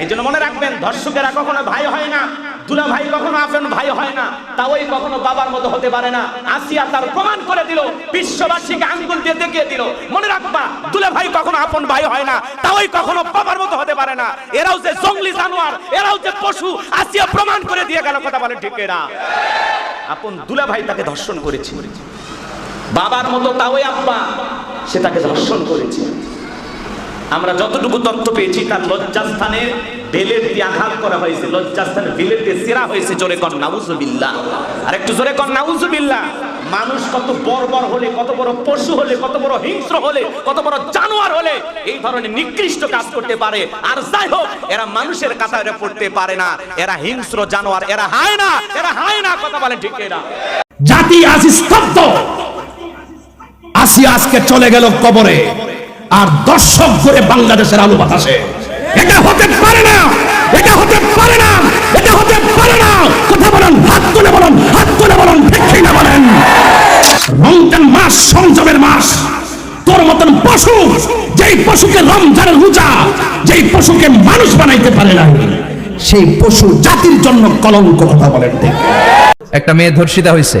এই জন্য মনে রাখবেন, ধর্ষকেরা কখনো ভাই হয় না দুলা ভাই কখনো আপন ভাই হয় না তা ওই কখনো বাবার মতো হতে পারে না। আসিয়া তার প্রমাণ করে দিল, বিশ্ববাসীকে আঙ্গুল দিয়ে দেখিয়ে দিল। মনে রাখবা দুলা ভাই কখনো আপন ভাই হয় না তা ওই কখনো বাবার মতো হতে পারে না। এরাও যে জঙ্গলি জানোয়ার, এরাও যে পশু, আসিয়া প্রমাণ করে দিয়ে গেল, কথা বলে ঠিক এরা। আপন দুলা ভাই তাকে ধর্ষণ করেছে। বাবার মতো তাওই আব্বা, সে তাকে ধর্ষণ করেছে। আমরা যতটুকু তথ্য পেয়েছি, তার লজ্জাস্থানে বেলের দিয়ে আঘাত করা হয়েছে, লজ্জাস্থানে বেলের দিয়ে সেরা হয়েছে, জোরে কর নাউজুবিল্লাহ। আর একটু জোরে কর নাউজুবিল্লাহ। মানুষ কত বর্বর হলে, কত বড় পশু হলে, কত বড় হিংস্র হলে, কত বড় জানোয়ার হলে এই ধরনের নিকৃষ্ট কাজ করতে পারে। আর যাই হোক, এরা মানুষের কাতারে পড়তে পারে না। এরা হিংস্র জানোয়ার, এরা হায় না, এরা হায় না, কথা বলে ঠিক এরা জাতি আজ স্তব্ধ। আসি আজকে চলে গেল কবরে। আর দর্শক করে বাংলাদেশের আলু বাতাসে। এটা হতে পারে না, এটা হতে পারে না, এটা হতে পারে না। কথা বলেন, হাত তুলে বলেন, হাত তুলে বলেন, ঠিক না বলেন? রমজান মাস, সংযমের মাস। তোর মতন পশু, যেই পশুকে রমজানের রোজা, যেই পশুকে মানুষ বানাইতে পারে না সেই পশু জাতির জন্য কলঙ্ক কথা বলেন একটা মেয়ে ধর্ষিতা হয়েছে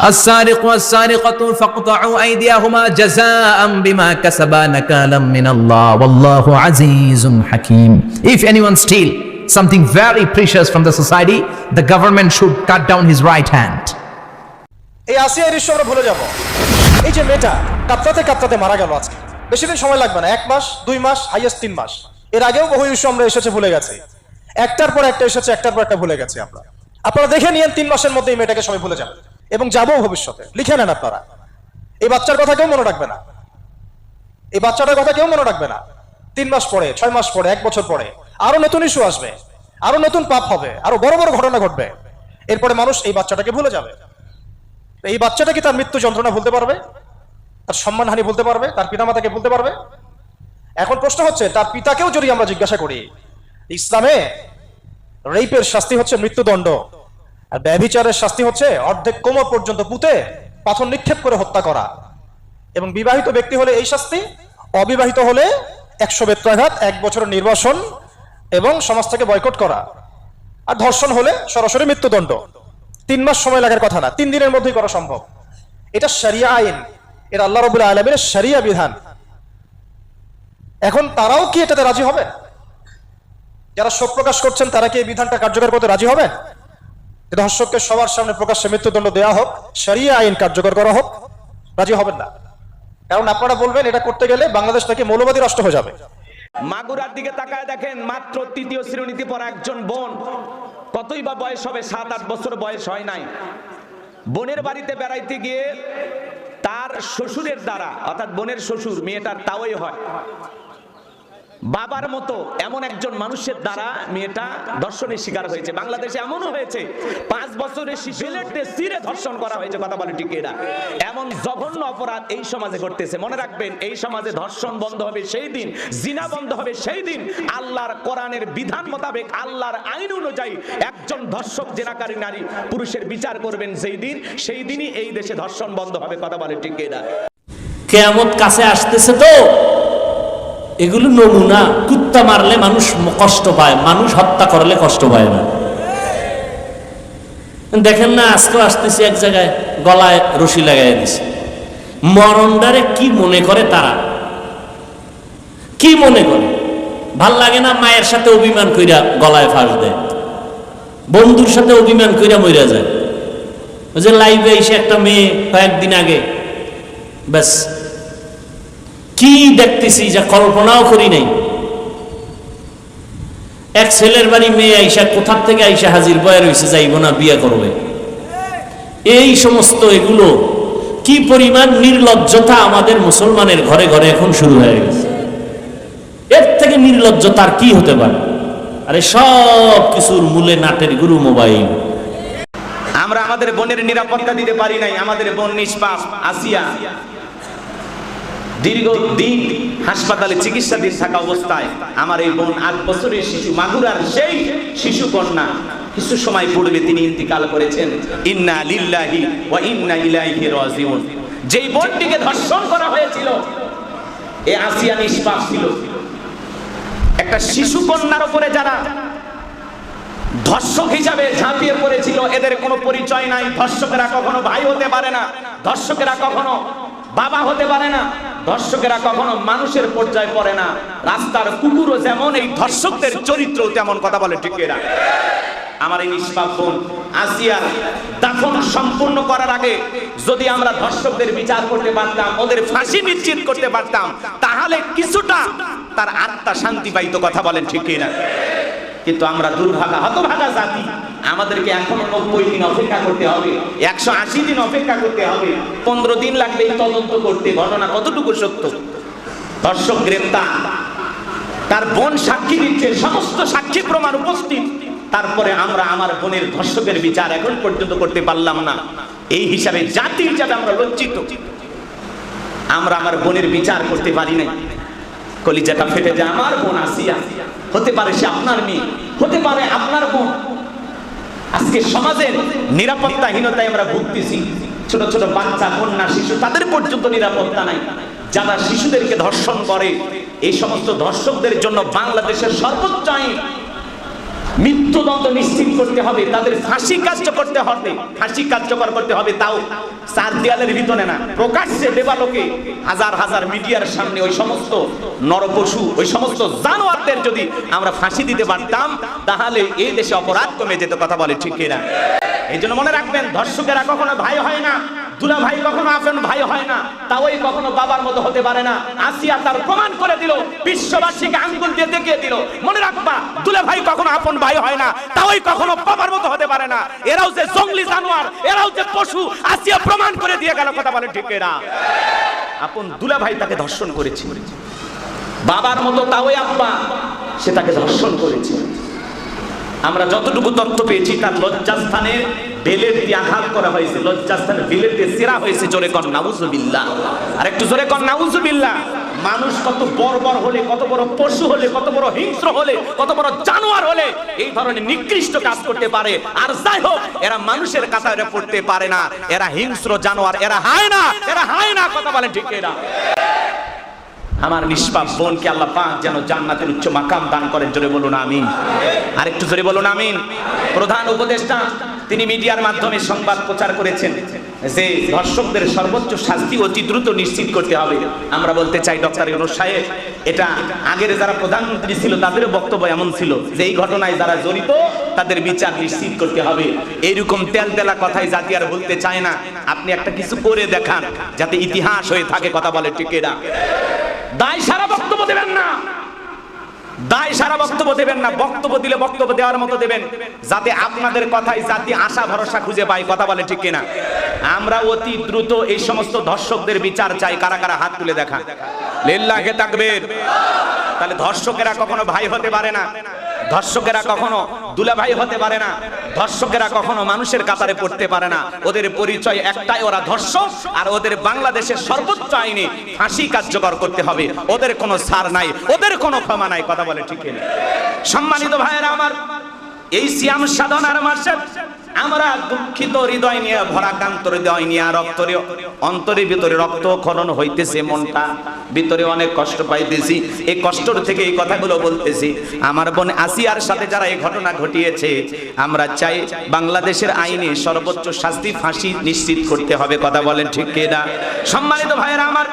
السارق والسارقة فاقطعوا أيديهما جزاء بما كسبا نكالا من الله والله عزيز حكيم If anyone steal something very precious from the society the government should cut down his right hand এই আসিয়ার দৃশ্য আমরা ভুলে যাব এই যে মেয়েটা কাতরাতে কাতরাতে মারা গেল আজকে বেশি দিন সময় লাগবে না এক মাস দুই মাস হাইয়েস্ট তিন মাস এর আগেও বহু ইস্যু আমরা এসেছে ভুলে গেছি একটার পর একটা এসেছে একটার পর একটা ভুলে গেছি আমরা আপনারা দেখে নিয়েন তিন মাসের মধ্যে এই মেয়েটাকে সবাই ভুলে যাবে এবং যাব ভবিষ্যতে। লিখে নেন আপনারা। এই বাচ্চার কথা কেউ মনে রাখবে না। এই বাচ্চাটার কথা কেউ মনে রাখবে না। তিন মাস পরে, ছয় মাস পরে, এক বছর পরে আরও নতুন ইস্যু আসবে। আরও নতুন পাপ হবে। আরও বড় বড় ঘটনা ঘটবে। এরপরে মানুষ এই বাচ্চাটাকে ভুলে যাবে। এই বাচ্চাটা কি তার মৃত্যু যন্ত্রণা ভুলতে পারবে? তার সম্মানহানি বলতে পারবে? তার পিতামাতাকে বলতে পারবে? এখন প্রশ্ন হচ্ছে, তার পিতাকেও যদি আমরা জিজ্ঞাসা করি, ইসলামে রেপের শাস্তি হচ্ছে মৃত্যুদণ্ড। আর ব্যভিচারের শাস্তি হচ্ছে অর্ধেক কোমর পর্যন্ত পুঁতে পাথর নিক্ষেপ করে হত্যা করা। এবং বিবাহিত ব্যক্তি হলে এই শাস্তি, অবিবাহিত হলে একশো বেত্রাঘাত এক বছরের নির্বাসন এবং সমাজ থেকে বয়কট করা। আর ধর্ষণ হলে সরাসরি মৃত্যুদণ্ড। তিন মাস সময় লাগার কথা না, তিন দিনের মধ্যেই করা সম্ভব। এটা শরিয়া আইন, এটা আল্লাহ রবুল্লা আলমের সারিয়া বিধান। এখন তারাও কি এটাতে রাজি হবে? যারা শোক প্রকাশ করছেন, তারা কি এই বিধানটা কার্যকর করতে রাজি হবে ধর্ষককে সবার সামনে প্রকাশ্যে মৃত্যুদণ্ড দেওয়া হোক, শরিয়া আইন কার্যকর করা হোক, রাজি হবেন না। কারণ আপনারা বলবেন এটা করতে গেলে বাংলাদেশ নাকি মৌলবাদী রাষ্ট্র হয়ে যাবে। মাগুরার দিকে তাকায় দেখেন, মাত্র তৃতীয় শ্রেণীতে পড়া একজন বোন। কতই বা বয়স হবে? সাত, আট বছর বয়স হয় নাই। বোনের বাড়িতে বেড়াইতে গিয়ে তার শ্বশুরের দ্বারা, অর্থাৎ বোনের শ্বশুর, মেয়েটার তাওই হয়। বাবার মতো এমন একজন মানুষের দ্বারা মেয়েটা ধর্ষণের শিকার হয়েছে। বাংলাদেশে এমনও হয়েছে, পাঁচ বছরের শিশুলেটে সিরে ধর্ষণ করা হয়েছে, কথা বলে ঠিক এরা। এমন জঘন্য অপরাধ এই সমাজে ঘটতেছে। মনে রাখবেন, এই সমাজে ধর্ষণ বন্ধ হবে সেই দিন, জিনা বন্ধ হবে সেই দিন। আল্লাহর কোরআনের বিধান মোতাবেক, আল্লাহর আইন অনুযায়ী একজন ধর্ষক, জেনাকারী নারী পুরুষের বিচার করবেন সেই দিন, সেই দিনই এই দেশে ধর্ষণ বন্ধ হবে, কথা বলে ঠিক এরা। কেয়ামত কাছে আসতেছে তো? এগুলো নমুনা কুত্তা মারলে মানুষ কষ্ট পায়, মানুষ হত্যা করলে কষ্ট পায় না। দেখেন না আজকেও আসতেছি এক জায়গায়, গলায় রশি লাগাই দিছে। মরণদারে কি মনে করে তারা? কি মনে করে? ভালো লাগে না মায়ের সাথে অভিমান কইরা গলায় ফাঁস দেয়। বন্ধুর সাথে অভিমান কইরা মইরা যায়। ওই যে লাইভে এসে একটা মেয়ে কয়েকদিন আগে, ব্যাস কি দেখতেছি যা কল্পনাও করি নাই। এক ছেলের বাড়ি মেয়ে আইসা কোথার থেকে আইসা হাজির বয়ে রয়েছে যাইব না, বিয়ে করবে। এই সমস্ত এগুলো কি পরিমাণ নির্লজ্জতা আমাদের মুসলমানের ঘরে ঘরে এখন শুরু হয়ে গেছে। এর থেকে নির্লজ্জতা আর কি হতে পারে? আরে সব কিছুর মূলে নাটের গুরু মোবাইল। আমরা আমাদের বোনের নিরাপত্তা দিতে পারি নাই, আমাদের বোন নিষ্পাপ, আসিয়া। দীর্ঘ দিন হাসপাতালে চিকিৎসাধীন থাকা অবস্থায় আমার এই বোন আট বছরের শিশু মাগুরার সেই শিশু কন্যা কিছু সময় পূর্বে তিনি ইন্তিকাল করেছেন। ইন্না লিল্লাহি ওয়া ইন্না ইলাইহি রাজিউন। যেই বোনটিকে ধর্ষণ করা হয়েছিল, এ আসিয়া নিষ্পাপ ছিল। একটা শিশু কন্যার উপরে যারা ধর্ষক হিসাবে ঝাঁপিয়ে পড়েছিল, এদের কোনো পরিচয় নাই। ধর্ষকেরা কখনো ভাই হতে পারে না। ধর্ষকেরা কখনো বাবা হতে পারে না ধর্ষকেরা কখনো মানুষের পর্যায়ে পড়ে না। রাস্তার কুকুরও যেমন, এই ধর্ষকদের চরিত্র তেমন কথা বলে, ঠিক এরা। আমার এই নিষ্পাপ বোন দাফন সম্পূর্ণ করার আগে যদি আমরা ধর্ষকদের বিচার করতে পারতাম, ওদের ফাঁসি নিশ্চিত করতে পারতাম, তাহলে কিছুটা তার আত্মা শান্তি পাইতো কথা বলেন, ঠিক না কিন্তু আমরা দুর্ভাগা, হতভাগা জাতি আমাদেরকে এখনও নব্বই দিন অপেক্ষা করতে হবে, একশো আশি দিন অপেক্ষা করতে হবে, পনেরো দিন লাগবে এই তদন্ত করতে, ঘটনা কতটুকু সত্য? দর্শক গ্রেপ্তার। তার বোন সাক্ষী দিচ্ছে, সমস্ত সাক্ষী প্রমাণ উপস্থিত। তারপরে আমরা আমার বোনের ধর্ষকের বিচার এখন পর্যন্ত করতে পারলাম না। এই হিসাবে জাতি হিসাবে আমরা লজ্জিত। আমরা আমার বোনের বিচার করতে পারি নাই। কলিজাটা ফেটে যায়, আমার বোন আসিয়া, হতে পারে সে আপনার মেয়ে, হতে পারে আপনার বোন। আজকে সমাজের নিরাপত্তাহীনতায় আমরা ভুগতেছি। ছোট ছোট বাচ্চা, কন্যা, শিশু, তাদের পর্যন্ত নিরাপত্তা নাই। যারা শিশুদেরকে ধর্ষণ করে, এই সমস্ত ধর্ষকদের জন্য বাংলাদেশের সর্বোচ্চ আইন মৃত্যুদণ্ড নিশ্চিত করতে হবে, তাদের ফাঁসি কার্য করতে হবে, ফাঁসি কার্যকর করতে হবে, তাও চার দেয়ালের ভিতরে না, প্রকাশ্যে দেবালোকে হাজার হাজার মিডিয়ার সামনে ওই সমস্ত নরপশু, ওই সমস্ত জানোয়ারদের যদি আমরা ফাঁসি দিতে পারতাম, তাহলে এই দেশে অপরাধ কমে যেত, কথা বলে ঠিক না এই জন্য মনে রাখবেন, ধর্ষকেরা কখনো ভাই হয় না। দুলা ভাই কখনো আপন ভাই হয় না। তাওই কখনো বাবার মতো হতে পারে না। আসিয়া তার প্রমাণ করে দিল, বিশ্ববাসীকে আঙ্গুল দিয়ে দেখিয়ে দিল। মনে রাখবা দুলা ভাই কখনো আপন ভাই হয় না। তাওই কখনো বাবার মতো হতে পারে না। এরাও যে জঙ্গলি জানোয়ার, এরাও যে পশু, আসিয়া প্রমাণ করে দিয়ে গেল, কথা বলে ঠিক এরা আপন দুলা ভাই তাকে ধর্ষণ করেছে। বাবার মতো তাওই আব্বা, সে তাকে ধর্ষণ করেছে। আমরা যতটুকু তথ্য পেয়েছি, তার লজ্জাস্থানে বেলের আঘাত করা হয়েছে, লজ্জাস্থানে, বেলের সেরা হয়েছে, জোরে কর নাউজুবিল্লাহ। আর একটু জোরে মানুষ কত বর্বর হলে, কত বড় পশু হলে, কত বড় হিংস্র হলে, কত বড় জানোয়ার হলে এই ধরনের নিকৃষ্ট কাজ করতে পারে। আর যাই হোক, এরা মানুষের পড়তে পারে না। এরা হিংস্র জানোয়ার, এরা হায় না এরা হায় না কথা ঠিক আমার নিষ্পাপ বোনকে আল্লাহ যেন জান্নাতের উচ্চ মাকাম দান করেন, জোরে বলুন, আমিন। আরেকটু জোরে বলুন, আমিন। প্রধান উপদেষ্টা তিনি মিডিয়ার মাধ্যমে সংবাদ প্রচার করেছেন যে ধর্ষকদের সর্বোচ্চ শাস্তি অতি দ্রুত নিশ্চিত করতে হবে। আমরা বলতে চাই, ডক্টর ইউনুস সাহেব, এটা আগের যারা প্রধানমন্ত্রী ছিল, তাদেরও বক্তব্য এমন ছিল যে এই ঘটনায় যারা জড়িত, তাদের বিচার নিশ্চিত করতে হবে। এইরকম তেল তেলা কথাই জাতি আর বলতে চায় না। আপনি একটা কিছু করে দেখান, যাতে ইতিহাস হয়ে থাকে কথা বলে টিকেরা। দায় সারা বক্তব্য দেবেন না। দায় সারা বক্তব্য দেবেন না, বক্তব্য দিলে বক্তব্য দেওয়ার মতো দেবেন। যাতে আপনাদের কথাই জাতি আশা, ভরসা খুঁজে পায়, কথা বলে ঠিক কিনা। আমরা অতি দ্রুত এই সমস্ত ধর্ষকদের বিচার চাই, কারা কারা হাত তুলে দেখা। লিল্লাহে তাকবীর। তাহলে ধর্ষকেরা কখনো ভাই হতে পারে না। ধর্ষকেরা কখনো দুলাভাই হতে পারে না। ধর্ষকেরা কখনো মানুষের কাতারে পড়তে পারে না। ওদের পরিচয় একটাই, ওরা ধর্ষক, আর ওদের বাংলাদেশের সর্বোচ্চ আইনে ফাঁসি কার্যকর করতে হবে। ওদের কোনো সার নাই, ওদের কোনো ক্ষমা নাই, কথা বলে ঠিক সম্মানিত ভাইয়েরা আমার, এই সিয়াম সাধনার মাসে আমরা দুঃখিত হৃদয় নিয়ে ভরাকান্ত হৃদয় নিয়ে রক্তরে অন্তরের ভিতরে রক্ত খনন হইতেছে মনটা। ভিতরে অনেক কষ্ট পাইতেছি। এই কষ্টর থেকে এই কথাগুলো বলতেছি। আমার বোন আসিয়ার সাথে যারা এই ঘটনা ঘটিয়েছে, আমরা চাই বাংলাদেশের আইনে সর্বোচ্চ শাস্তি ফাঁসি নিশ্চিত করতে হবে। কথা বলেন ঠিক কিনা? সম্মানিত ভাইয়েরা আমার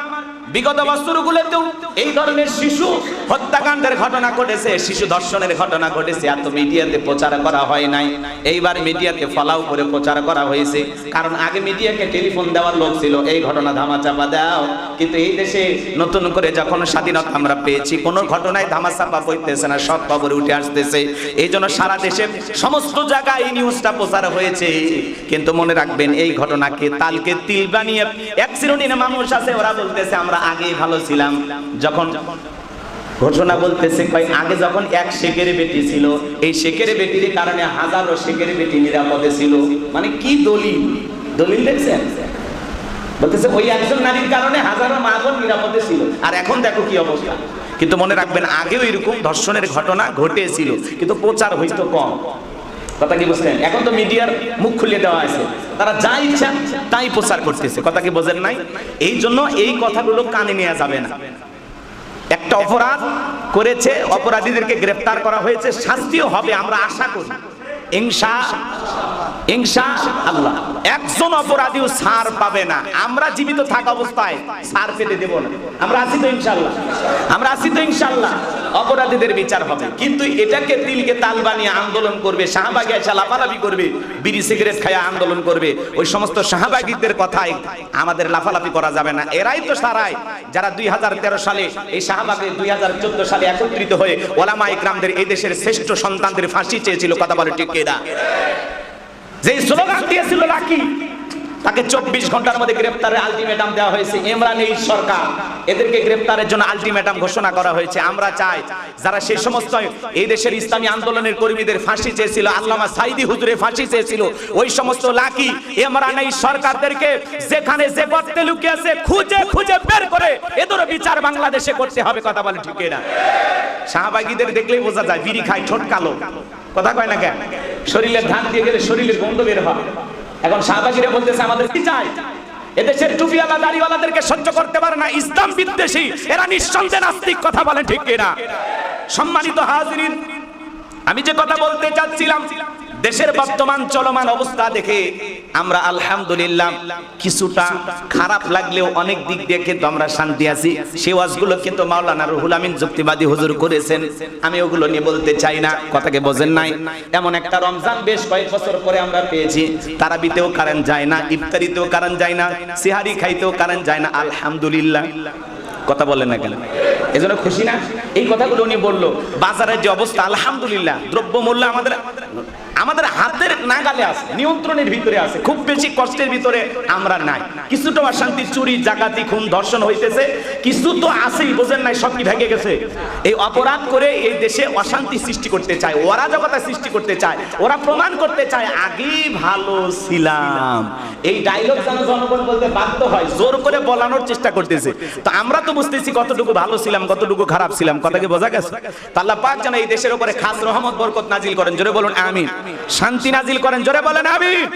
বিগত বছরগুলোতেও এই ধরনের শিশু হত্যাকাণ্ডের ঘটনা ঘটেছে, শিশু ধর্ষণের ঘটনা ঘটেছে এত মিডিয়াতে প্রচার করা হয় নাই। এইবার মিডিয়াতে ফলাও করে প্রচার করা হয়েছে। কারণ আগে মিডিয়াকে টেলিফোন দেওয়ার লোক ছিল, এই ঘটনা ধামাচাপা দাও। কিন্তু এই দেশে নতুন করে যখন স্বাধীনতা আমরা পেয়েছি, কোনো ঘটনায় ধামাচাপা বইতেছে না, সব খবরে উঠে আসতেছে। এই জন্য সারা দেশে সমস্ত জায়গায় এই নিউজটা প্রচার হয়েছে। কিন্তু মনে রাখবেন, এই ঘটনাকে তালকে তিল বানিয়ে এক শ্রেণির মানুষ আছে, ওরা বলতেছে, আমরা আগেই ভালো ছিলাম। যখন ঘোষণা বলতেছে, কয়, আগে যখন এক শেখের বেটি ছিল, এই শেখের বেটির কারণে হাজারো শেখের বেটি নিরাপদে ছিল। মানে কি দলিল? দলিল দেখছেন? বলতেছে, ওই একজন নারীর কারণে হাজারো মা বোন নিরাপদে ছিল। আর এখন দেখো কি অবস্থা। কিন্তু মনে রাখবেন, আগেও এরকম ধর্ষণের ঘটনা ঘটেছিল, কিন্তু প্রচার হইতো কম। কথা কি বুঝলেন? এখন তো মিডিয়ার মুখ খুলে দেওয়া আছে তারা যা ইচ্ছা তাই প্রচার করতেছে। কথা কি বোঝেন নাই? এই জন্য এই কথাগুলো কানে নেওয়া যাবে না। একটা অপরাধ করেছে, অপরাধীদেরকে গ্রেফতার করা হয়েছে, শাস্তিও হবে, আমরা আশা করি। ইনশা ইনশা আল্লাহ। একজন অপরাধীও ছাড় পাবে না। আমরা জীবিত থাকা অবস্থায় ছাড় পেতে দেব না। আমরা আছি তো ইনশাল্লাহ আমরা আছি তো ইনশাল্লাহ অপরাধীদের বিচার হবে। কিন্তু এটাকে দিলকে তাল বানিয়ে আন্দোলন করবে, শাহবাগে এসে লাফালাফি করবে, বিড়ি, সিগারেট খায়া আন্দোলন করবে। ওই সমস্ত শাহবাগীদের কথায় আমাদের লাফালাফি করা যাবে না। এরাই তো সারাই। যারা দুই হাজার তেরো সালে এই শাহবাগে, দুই হাজার চোদ্দ সালে একত্রিত হয়ে ওলামা ইকরামদের এই দেশের শ্রেষ্ঠ সন্তানদের ফাঁসি চেয়েছিল, কথা বলে কিনা? যে স্লোগান দিয়েছিল লাকি তাকে চব্বিশ ঘণ্টার মধ্যে গ্রেপ্তারের আলটিমেটাম দেওয়া হয়েছে। ইমরান এই সরকার। এদেরকে গ্রেপ্তারের জন্য আলটিমেটাম ঘোষণা করা হয়েছে। আমরা চাই যারা সেই সমস্ত এই দেশের ইসলামী আন্দোলনের কর্মীদের ফাঁসি চেয়েছিল, আল্লামা সাইদি হুজুরে ফাঁসি চেয়েছিল, ওই সমস্ত লাকি ইমরান এই সরকারদেরকে যেখানে যে গর্তে লুকিয়েছে, খুঁজে খুঁজে বের করে এদেরও বিচার বাংলাদেশে করতে হবে, কথা বলে ঠিক না শাহবাগীদের দেখলেই বোঝা যায়, বিড়ি খায় ঠোঁট কালো কথা কয় না কেন? শরীরের ধান দিয়ে গেলে শরীরের গন্ধ বের হয় এখন শাহবাগীরা বলতেছে, আমাদের কি চাই? এদেশের টুপিওয়ালা, দাড়িওয়ালাদেরকে সহ্য করতে পারে না, ইসলাম বিদ্বেষী, এরা নিঃসন্দেহে নাস্তিক, কথা বলে ঠিক কিনা? সম্মানিত হাজিরিন, আমি যে কথা বলতে চাচ্ছিলাম দেশের বর্তমান চলমান অবস্থা দেখে আমরা আলহামদুলিল্লাহ কিছুটা খারাপ লাগলেও অনেক দিক দিয়ে কিন্তু আমরা শান্তি আছি। সে ওয়াজগুলো কিন্তু মাওলানা রুহুল আমিন যুক্তিবাদী হুজুর করেছেন। আমি ওগুলো নিয়ে বলতে চাই না, কথাকে বোঝেন নাই। এমন একটা রমজান বেশ কয়েক বছর পরে আমরা পেয়েছি। তারাবিতেও কারেন্ট যায় না, ইফতারিতেও কারেন্ট যায় না, সিহারি খাইতেও কারেন্ট যায় না, আলহামদুলিল্লাহ। কথা বলেন না কেন? এজন্য খুশি না? এই কথাগুলো উনি বলল। বাজারের যে অবস্থা, আলহামদুলিল্লাহ দ্রব্য মূল্য আমাদের আমাদের হাতের নাগালে আছে, নিয়ন্ত্রণের ভিতরে আছে। খুব বেশি কষ্টের ভিতরে আমরা নাই। কিছুটা অশান্তি, চুরি জাকাতি খুন, ধর্ষণ হইতেছে। কিছু তো আছেই, বোঝেন নাই সব কি ভেঙে গেছে। এই অপরাধ করে এই দেশে অশান্তি সৃষ্টি করতে চায় অরাজকতা সৃষ্টি করতে চায়, ওরা প্রমাণ করতে চায়, আগেই ভালো ছিলাম। এই ডায়লগ যেন জনগণ বলতে বাধ্য হয়, জোর করে বলানোর চেষ্টা করতেছে। তো আমরা তো বুঝতেছি কতটুকু ভালো ছিলাম, কতটুকু খারাপ ছিলাম, কথা কি বোঝা গেছে? তা আল্লাহ পাক যেন এই দেশের উপরে খাস রহমত, বরকত নাজিল করেন। জোরে বলুন, আমিন। শান্তি নাজিল করেন জোরে বলেন আমিন।